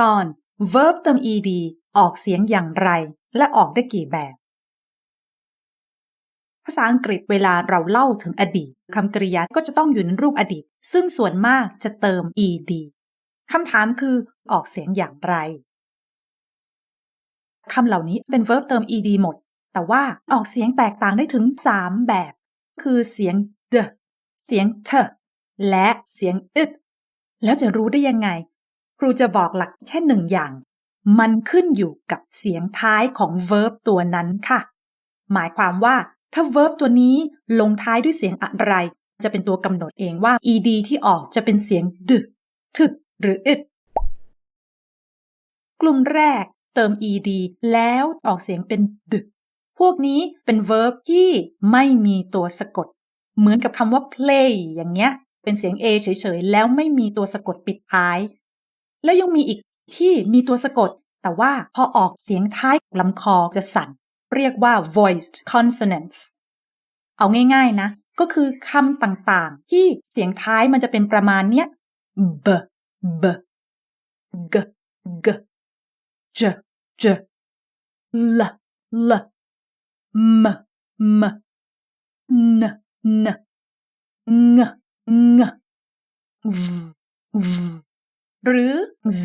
ตอน verb เติม ed ออกเสียงอย่างไร และออกได้กี่แบบ ภาษาอังกฤษเวลาเราเล่าถึงอดีตคำกริยาก็จะต้องอยู่ในรูปอดีต ซึ่งส่วนมากจะเติม ed คำถามคือออกเสียงอย่างไรคำเหล่านี้เป็น verb เติม ed หมด แต่ว่าออกเสียงแตกต่างได้ถึง 3 แบบ คือเสียง d เสียง t และเสียง it แล้วจะรู้ได้ยังไง ครูจะบอกหลักแค่หนึ่งอย่าง มันขึ้นอยู่กับเสียงท้ายของ verb ตัวนั้นค่ะ หมายความว่าถ้า verb ตัวนี้ลงท้ายด้วยเสียงอะไร จะเป็นตัวกำหนดเองว่า ed ที่ออกจะเป็นเสียง d ถึกหรือ it กลุ่มแรกเติม ed แล้วออกเสียงเป็น d พวกนี้เป็น verb ที่ไม่มีตัวสะกด เหมือนกับคำว่า play อย่างเงี้ย เป็นเสียง a เฉยๆ แล้วไม่มีตัวสะกดปิดท้าย แล้วยังมีอีกที่มีตัวสะกด แต่ว่าพอออกเสียงท้ายลำคอจะสั่น เรียกว่า voiced consonants เอาง่ายๆนะ ก็คือคำต่างๆ ที่เสียงท้ายมันจะเป็นประมาณเนี้ย b b g g j j l l m m n n ng ng v v หรือ z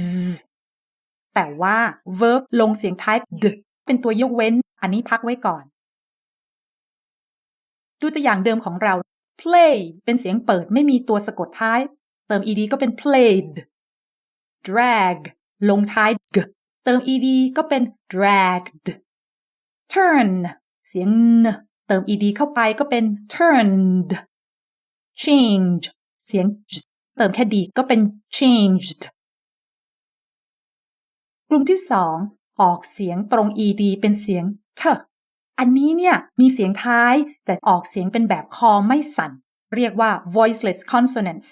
z แต่ว่า verb ลงเสียงท้าย d เป็นตัวยกเว้น อันนี้พักไว้ก่อน ดูตัวอย่างเดิมของเรา play เป็นเสียงเปิดไม่มีตัวสะกดท้าย เติม ed ก็เป็น played drag ลงท้าย g เติม ed ก็เป็น dragged turn เสียง n เติม ed เข้าไปก็เป็น turned change เสียง j เติมแค่ d ก็เป็น changed กลุ่มที่สองออกเสียงตรง ed เป็นเสียง t อันนี้เนี่ยมีเสียงท้ายแต่ออกเสียงเป็นแบบคอไม่สั่น เรียกว่า voiceless consonants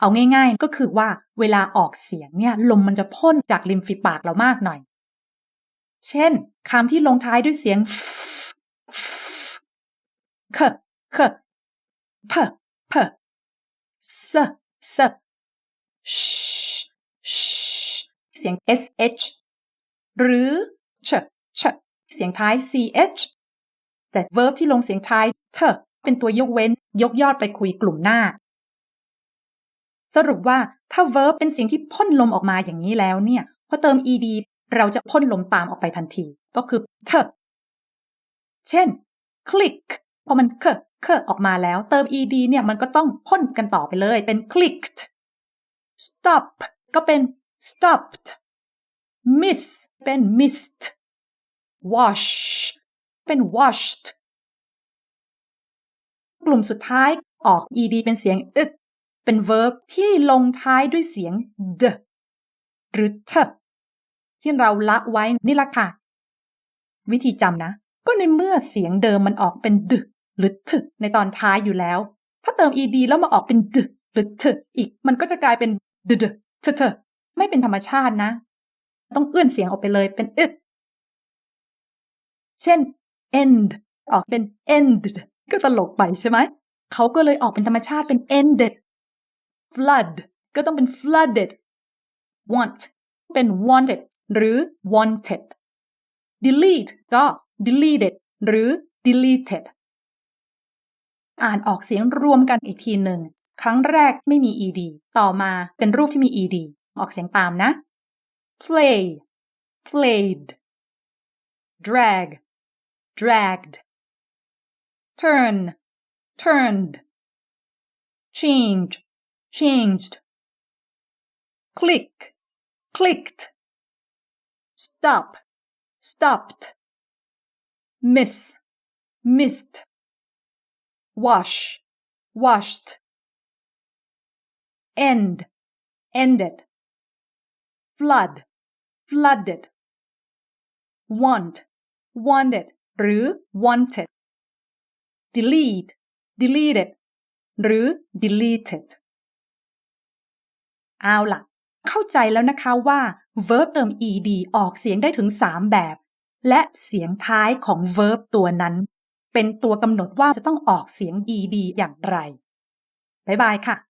เอาง่ายๆก็คือว่าเวลาออกเสียงเนี่ยลมมันจะพ่นจากริมฝีปากเรามากหน่อย เช่นคำที่ลงท้ายด้วยเสียง f f คคพพส ส sh sh เสียง sh หรือ ch ch เสียงท้าย ch แต่ verb ที่ลงเสียงท้าย t เป็นตัวยกเว้น ยกยอดไปคุยกลุ่มหน้า สรุปว่าถ้า verb เป็นเสียงที่พ่นลมออกมาอย่างนี้แล้วเนี่ย พอเติม ed เราจะพ่นลมตามออกไปทันที ก็คือ t เช่น click พอมันเคเคออกมาแล้ว เติม ed เนี่ยมันก็ต้องพ่นกันต่อไปเลย เป็น clicked stop ก็เป็น stopped miss เป็น missed wash เป็น washed กลุ่มสุดท้ายออก ed เป็นเสียง it เป็น verb ที่ลงท้ายด้วยเสียง d หรือ t ที่เราละไว้นี่ละค่ะ วิธีจำนะ ก็ในเมื่อเสียงเดิมมันออกเป็น d หรือ t ในตอนท้ายอยู่แล้ว ถ้าเติม ed แล้วมาออกเป็น d หรือ t อีก มันก็จะกลายเป็น d d t t ไม่เป็นธรรมชาตินะ ต้องเอื้อนเสียงออกไปเลยเป็น it เช่น end ออกเป็น ended ก็ตลกไปใช่ไหม เขาก็เลยออกเป็นธรรมชาติเป็น ended flood ก็ต้องเป็น flooded want เป็น wanted หรือ wanted delete ก็ deleted หรือ deleted อ่านออกเสียงรวมกันอีกทีหนึ่ง ครั้งแรกไม่มี ed ต่อมาเป็นรูปที่มี ed ออกเสียงตามนะ play played drag dragged turn turned change changed click clicked stop stopped miss missed wash washed end ended flood flooded want wanted หรือ wanted delete deleted หรือ deleted เอาล่ะ เข้าใจแล้วนะคะว่า verb เติม ed ออกเสียงได้ถึง 3 แบบ และเสียงท้ายของ verb ตัวนั้น เป็นตัวกำหนดว่าจะต้องออกเสียง ed อย่างไร บ๊ายบายค่ะ